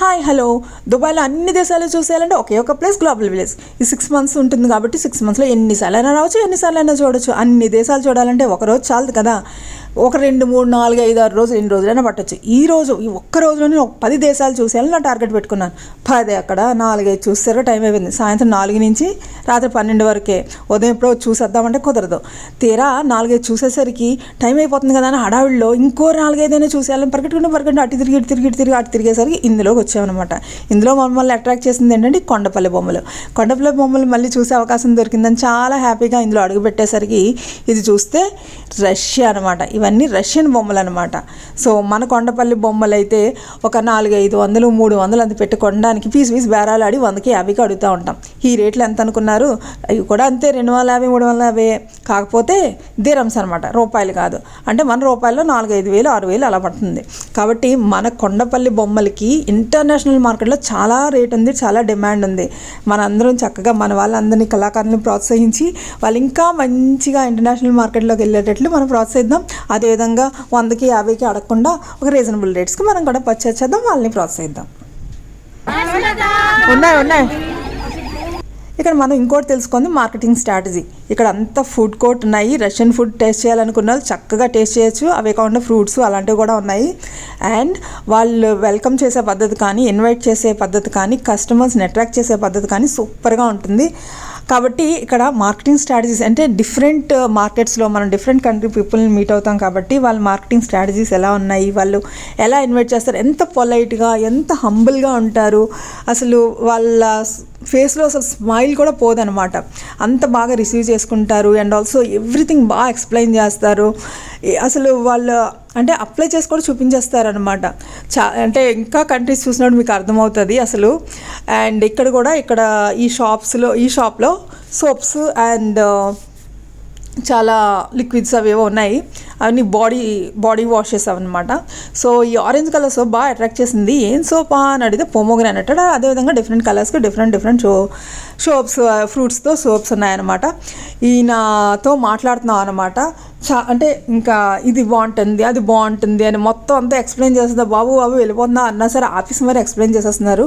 Hi hello దుబాయ్లో అన్ని దేశాలు చూసేయాలంటే ఒకే ఒక ప్లేస్ గ్లోబల్ విలేజ్ ఈ సిక్స్ మంత్స్ ఉంటుంది కాబట్టి సిక్స్ మంత్స్లో ఎన్నిసార్లు అయినా రావచ్చు ఎన్నిసార్లు అయినా చూడొచ్చు. అన్ని దేశాలు చూడాలంటే ఒక రోజు చాలదు కదా. ఒక రెండు మూడు నాలుగు ఐదు ఆరు రోజులు ఎన్ని రోజులైనా పట్టొచ్చు. ఈ రోజు ఈ ఒక్క రోజులోనే ఒక పది దేశాలు చూసేయాలని నా టార్గెట్ పెట్టుకున్నాను. పది అక్కడ నాలుగైదు చూస్తారు టైం అయిపోయింది. సాయంత్రం నాలుగు నుంచి రాత్రి పన్నెండు వరకే. ఉదయం ఎప్పుడో చూసేద్దామంటే కుదరదు. తీరా నాలుగైదు చూసేసరికి టైం అయిపోతుంది కదా అని హడావిడిలో ఇంకో నాలుగైదైనా చూసేయాలని పరిగెట్టుకుంటూ పరిగెట్టు అటు తిరిగి ఇటు తిరిగి ఇటు తిరిగి అటు తిరిగేసరికి ఇందులోకి వచ్చామన్నమాట. ఇందులో మమ్మల్ని అట్రాక్ట్ చేసింది ఏంటంటే కొండపల్లి బొమ్మలు. కొండపల్లి బొమ్మలు మళ్ళీ చూసే అవకాశం దొరికిందని చాలా హ్యాపీగా ఇందులో అడుగు పెట్టేసరికి ఇది చూస్తే రష్యా అనమాట ఇవన్నీ రష్యన్ బొమ్మలు అనమాట సో మన కొండపల్లి బొమ్మలు అయితే ఒక నాలుగు ఐదు వందలు మూడు వందలు అంత పెట్టి కొనడానికి పీస్ పీస్ బేరాలాడి వందకి యాభైకి అడుగుతూ ఉంటాం. ఈ రేట్లు ఎంత అనుకున్నారు? అవి కూడా అంతే రెండు వందల యాభై మూడు వందల యాభై. కాకపోతే దిరమ్స్ అనమాట రూపాయలు కాదు. అంటే మన రూపాయల్లో నాలుగు ఐదు వేలు ఆరు వేలు అలా పడుతుంది. కాబట్టి మన కొండపల్లి బొమ్మలకి ఇంటర్నేషనల్ మార్కెట్లో చాలా రేట్ ఉంది చాలా డిమాండ్ ఉంది. మనందరం చక్కగా మన వాళ్ళందరినీ కళాకారులను ప్రోత్సహించి వాళ్ళు ఇంకా మంచిగా ఇంటర్నేషనల్ మార్కెట్లోకి వెళ్ళేటట్లు మనం ప్రోత్సహిద్దాం. అదేవిధంగా వందకి యాభైకి అడగకుండా ఒక రీజనబుల్ రేట్స్కి మనం కూడా పర్చేస్ చేద్దాం వాళ్ళని ప్రోత్సహిద్దాం ఉన్నాయి ఉన్నాయి. ఇక్కడ మనం ఇంకోటి తెలుసుకుంది మార్కెటింగ్ స్ట్రాటజీ ఇక్కడ అంతా ఫుడ్ కోర్ట్ ఉన్నాయి. రష్యన్ ఫుడ్ టేస్ట్ చేయాలనుకున్న వాళ్ళు చక్కగా టేస్ట్ చేయొచ్చు. అవే కాకుండా ఫ్రూట్స్ అలాంటివి కూడా ఉన్నాయి. అండ్ వాళ్ళు వెల్కమ్ చేసే పద్ధతి కానీ ఇన్వైట్ చేసే పద్ధతి కానీ కస్టమర్స్ని అట్రాక్ట్ చేసే పద్ధతి కానీ సూపర్గా ఉంటుంది. కాబట్టి ఇక్కడ మార్కెటింగ్ స్ట్రాటజీస్ అంటే డిఫరెంట్ మార్కెట్స్లో uh, మనం డిఫరెంట్ కంట్రీ పీపుల్ని మీట్ అవుతాం కాబట్టి వాళ్ళ మార్కెటింగ్ స్ట్రాటజీస్ ఎలా ఉన్నాయి వాళ్ళు ఎలా ఇన్వైట్ చేస్తారు ఎంత పొలైట్గా ఎంత హంబుల్గా ఉంటారు. అసలు వాళ్ళ ఫేస్లో అసలు స్మైల్ కూడా పోదనమాట అంత బాగా రిసీవ్ చేసుకుంటారు అండ్ ఆల్సో ఎవ్రీథింగ్ బాగా ఎక్స్ప్లెయిన్ చేస్తారు. అసలు వాళ్ళు అంటే అప్లై చేసి కూడా చూపించేస్తారనమాట చా అంటే ఇంకా కంట్రీస్ చూసినప్పుడు మీకు అర్థమవుతుంది అసలు. అండ్ ఇక్కడ కూడా ఇక్కడ ఈ షాప్స్లో ఈ షాప్లో సోప్స్ అండ్ చాలా లిక్విడ్స్ అవి ఏవో ఉన్నాయి. అవన్నీ బాడీ బాడీ వాషెస్ అనమాట సో ఈ ఆరెంజ్ కలర్ సోప్ బాగా అట్రాక్ట్ చేసింది. ఏం సోపా అని అడిగితే పొమోగ్రానెట్ అదేవిధంగా డిఫరెంట్ కలర్స్కి డిఫరెంట్ డిఫరెంట్ షో షోప్స్ ఫ్రూట్స్తో సోప్స్ ఉన్నాయన్నమాట. ఈయనతో మాట్లాడుతున్నాం అనమాట చా అంటే ఇంకా ఇది బాగుంటుంది అది బాగుంటుంది అని మొత్తం అంతా ఎక్స్ప్లెయిన్ చేస్తుందా బాబు బాబు వెళ్ళిపోతుందా అన్నా సరే ఆఫీస్ మరి ఎక్స్ప్లెయిన్ చేసేస్తున్నారు.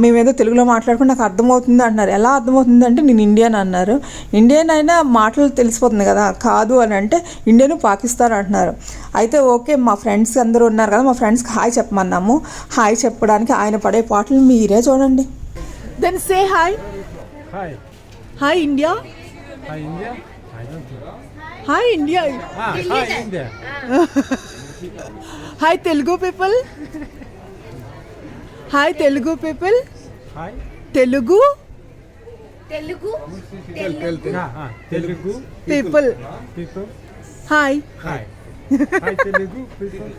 మేమేదో తెలుగులో మాట్లాడుకుని నాకు అర్థమవుతుంది అంటున్నారు. ఎలా అర్థమవుతుంది అంటే నేను ఇండియన్ అన్నారు. ఇండియన్ అయినా మాటలు తెలిసిపోతుంది కదా కాదు అని అంటే ఇండియన్ పాకిస్తాన్ అంటున్నారు. అయితే ఓకే మా ఫ్రెండ్స్ అందరూ ఉన్నారు కదా మా ఫ్రెండ్స్కి హాయ్ చెప్పమన్నాము. హాయ్ చెప్పడానికి ఆయన పడే పాటలు మీరే చూడండి. Then say hi Hi. Hi India India. I don't know. Hi India Ah, hi India. Hi Telugu people hi Telugu people Hi. Telugu Telugu Ah, ah. Telugu people people. Hi Hi. Hi Telugu people.